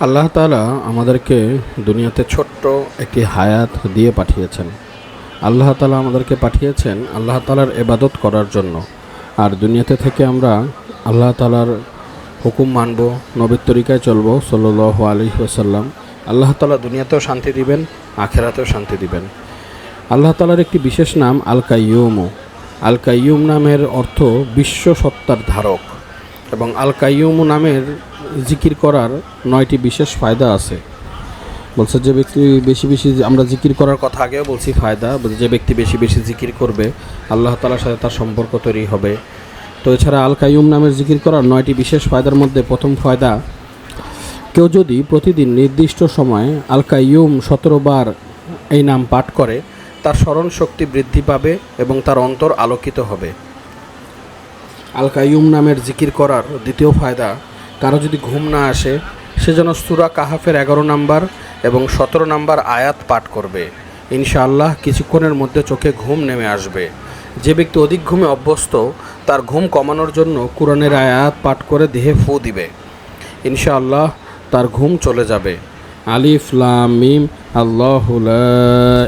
আল্লাহ তালা আমাদেরকে দুনিয়াতে ছোট্ট একটি হায়াত দিয়ে পাঠিয়েছেন। আল্লাহ তালা আমাদেরকে পাঠিয়েছেন আল্লাহ তাআলার এবাদত করার জন্য। আর দুনিয়াতে থেকে আমরা আল্লাহ তালার হুকুম মানব, নবীর তরিকায় চলবো, সাল্লাল্লাহু আলাইহি ওয়াসাল্লাম। আল্লাহ তালা দুনিয়াতেও শান্তি দিবেন, আখেরাতেও শান্তি দিবেন। আল্লাহ তালার একটি বিশেষ নাম আল কাইয়ুমও আল কাইয়ুম নামের অর্থ বিশ্ব সত্তার ধারক এবং আল কাইয়ুম নামের জিকির করার নয়টি বিশেষ ফায়দা আছে। বলছে যে ব্যক্তি বেশি বেশি আমরা জিকির করার কথা আগেও বলছি ফায়দা, যে ব্যক্তি বেশি বেশি জিকির করবে, আল্লাহ তালার সাথে তার সম্পর্ক তৈরি হবে। তো এছাড়া আল কাইয়ুম নামের জিকির করার নয়টি বিশেষ ফায়দার মধ্যে প্রথম ফায়দা, কেউ যদি প্রতিদিন নির্দিষ্ট সময়ে আল কাইয়ুম সতেরো বার এই নাম পাঠ করে তার স্মরণ শক্তি বৃদ্ধি পাবে এবং তার অন্তর আলোকিত হবে। আল কাইয়ুম নামের জিকির করার দ্বিতীয় ফায়দা, কারও যদি ঘুম না আসে, সে যেন সুরা কাহাফের এগারো নাম্বার এবং সতেরো নাম্বার আয়াত পাঠ করবে। ইনশাআল্লাহ কিছুক্ষণের মধ্যে চোখে ঘুম নেমে আসবে। যে ব্যক্তি অধিক ঘুমে অভ্যস্ত, তার ঘুম কমানোর জন্য কোরআনের আয়াত পাঠ করে দেহে ফু দিবে। ইনশাআল্লাহ তার ঘুম চলে যাবে। আলিফ, লাম, মিম আল্লাহ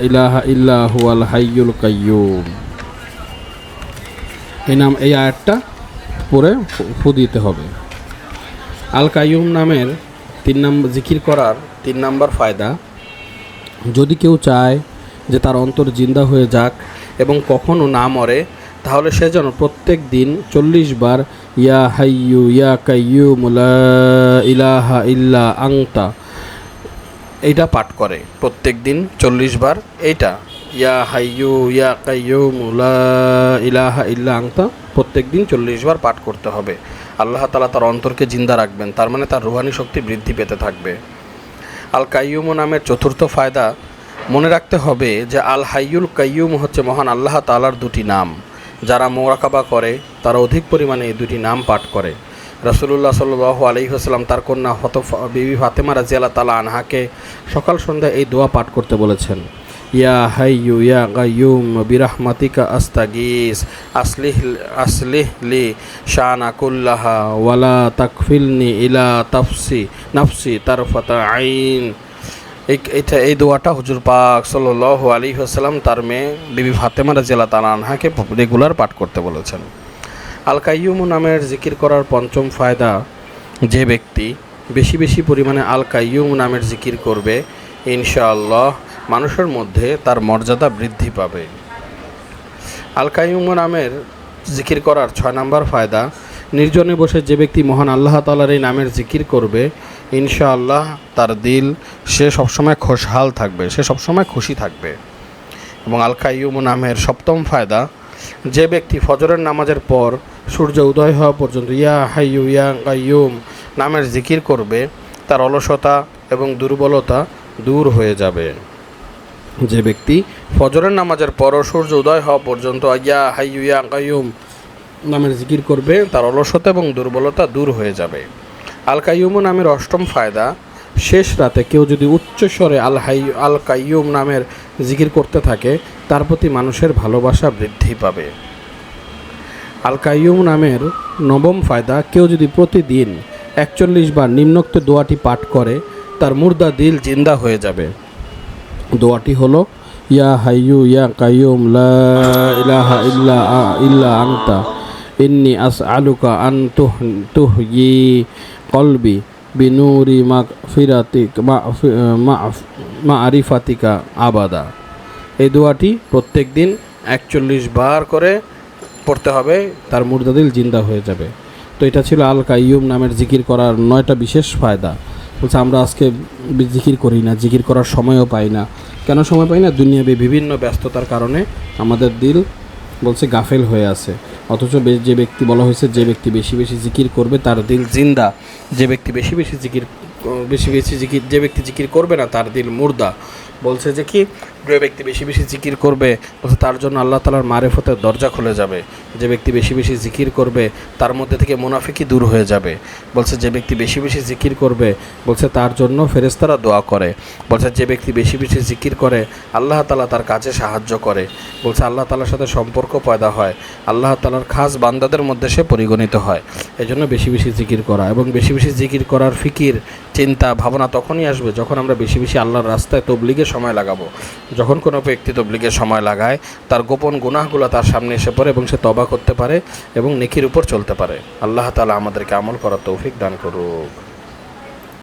ইলাহা ইল্লাহু আল হাইয়ুল কাইয়ুম। এই নাম, এই আয়াতটা পরে ফু- দিতে হবে। আল কাইয়ুম নামের তিন নম্বর জিকির করার তিন নাম্বার ফায়দা, যদি কেউ চায় যে তার অন্তর জিন্দা হয়ে যাক এবং কখনো না মরে, তাহলে সে যেন প্রত্যেক দিন চল্লিশ বার ইয়া হাইয়ু, ইয়া কাইয়ুম, লা ইলাহা ইল্লা আংতা এইটা পাঠ করে প্রত্যেক দিন চল্লিশ বার। এইটা, ইয়া হাইয়ু, ইয়া কাইয়ুম, লা ইলাহা ইল্লা আংতা প্রত্যেক দিন চল্লিশ বার পাঠ করতে হবে। আল্লাহ তালা তার অন্তরকে জিন্দা রাখবেন, তার মানে তার রুহানি শক্তি বৃদ্ধি পেতে থাকবে। আল কাইয়ুম নামের চতুর্থ ফায়দা, মনে রাখতে হবে যে আল হাইয়ুল কাইয়ুম হচ্ছে মহান আল্লাহ তালার দুটি নাম। যারা মোরাকাবা করে, তারা অধিক পরিমাণে এই দুটি নাম পাঠ করে। রাসুলুল্লাহ সাল্লু আলহিহাস্লাম তার কন্যা হত বিবি ফাতেমা রাজিয়াল্লাহ তালা আনহাকে সকাল সন্ধ্যা এই দোয়া পাঠ করতে বলেছেন। ইয়া হাইয়ু, ইয়া গাইয়ুম বিরাহমাতিকা আস্তাগিস, আসলিহ আসলিহ লি শানা কুল্লাহা ওয়ালা তাকফিলনি ইলা তাফসি, নাফসি তারফাতা আইন। এই এটা এই দোয়াটা হুজুর পাক সাল্লাল্লাহু আলী আসাল্লাম তার মেয়ে বিবি ফাতেমা রাজিয়াল্লাহ তালা আনহাকে রেগুলার পাঠ করতে বলেছেন। আল কাইয়ুম নামের জিকির করার পঞ্চম ফায়দা, যে ব্যক্তি বেশি বেশি পরিমাণে আল কাইয়ুম নামের জিকির করবে, ইনশাআল্লাহ মানুষের মধ্যে তার মর্যাদা বৃদ্ধি পাবে। আল কাইয়ুম নামের জিকির করার ছয় নম্বর ফায়দা, নির্জনে বসে যে ব্যক্তি মহান আল্লাহ তালার এই নামের জিকির করবে, ইনশাআল্লাহ তার দিল, সে সবসময় খোশহাল থাকবে, সে সবসময় খুশি থাকবে। এবং আল কাইয়ুম নামের সপ্তম ফায়দা যে ব্যক্তি ফজরের নামাজের পর সূর্য উদয় হওয়া পর্যন্ত ইয়া হাইয়ু, ইয়া কাইয়ুম নামের জিকির করবে, তার অলসতা এবং দুর্বলতা দূর হয়ে যাবে। যে ব্যক্তি ফজরের নামাজের পর সূর্য উদয় হওয়া পর্যন্ত ইয়া হাইয়ু, ইয়া কাইয়ুম নামের জিকির করবে, তার অলসতা এবং দুর্বলতা দূর হয়ে যাবে। আল কাইয়ুম নামের অষ্টম ফায়দা, শেষ রাতে কেউ যদি উচ্চ স্বরে আল হাই, আল কাইয়ুম নামের জিকির করতে থাকে তার প্রতি মানুষের ভালোবাসা বৃদ্ধি পাবে। আল কাইয়ুম নামের নবম ফায়দা, কেউ যদি প্রতিদিন একচল্লিশ বার নিম্নোক্ত দোয়াটি পাঠ করে, তার মুর্দা দিল জিন্দা হয়ে যাবে। দোয়াটি হলো, ইয়া হাইয়ু, ইয়া কাইয়ুম, লা ইলাহা ইল্লা ইল্লা আনতা, ইন্নি আস আলুকা আন তুহ, তুহয়ি কলবি বিনুরি মা ফিরাতিক মা মা আরিফাতিকা আবাদা। এই দোয়াটি প্রত্যেক দিন একচল্লিশ বার করে পড়তে হবে, তার মুর্দাদিল জিন্দা হয়ে যাবে। তো এটা ছিল আল কাইয়ুম নামের জিকির করার নয়টা বিশেষ ফায়দা। বলছে, আমরা আজকে জিকির করি না, জিকির করার সময়ও পাই না। কেন সময় পাই না? দুনিয়াবি বিভিন্ন ব্যস্ততার কারণে আমাদের দিল বলছে গাফেল হয়ে আছে। অথচ যে ব্যক্তি বলা হয়েছে, যে ব্যক্তি বেশি বেশি জিকির করবে, তার দিল জিন্দা। যে ব্যক্তি বেশি বেশি জিকির, বেশি বেশি জিকির, যে ব্যক্তি জিকির করবে না, তার দিল মুর্দা। বলছে যে কি? যে ব্যক্তি বেশি বেশি জিকির করবে তার জন্য আল্লাহ তালার মারেফতের দরজা খুলে যাবে। যে ব্যক্তি বেশি বেশি জিকির করবে, তার মধ্যে থেকে মুনাফিকি দূর হয়ে যাবে। বলছে, যে ব্যক্তি বেশি বেশি জিকির করবে, বলছে, তার জন্য ফেরেস্তারা দোয়া করে। বলছে, যে ব্যক্তি বেশি বেশি জিকির করে, আল্লাহ তালা তার কাজে সাহায্য করে। বলছে, আল্লাহ তালার সাথে সম্পর্ক পয়দা হয়। আল্লাহ তালার খাস বান্দাদের মধ্যে সে পরিগণিত হয়। এই জন্য বেশি বেশি জিকির করা এবং বেশি বেশি জিকির করার ফিকির, চিন্তা, ভাবনা তখনই আসবে যখন আমরা বেশি বেশি আল্লাহর রাস্তায় তবলিগে সময় লাগাবো। যখন কোনো ব্যক্তি তবলিগে সময় লাগায়, তার গোপন গুনাহগুলো তার সামনে এসে পড়ে এবং সে তবা করতে পারে এবং নেকির উপর চলতে পারে। আল্লাহ তালা আমাদেরকে আমল করার তৌফিক দান করুক।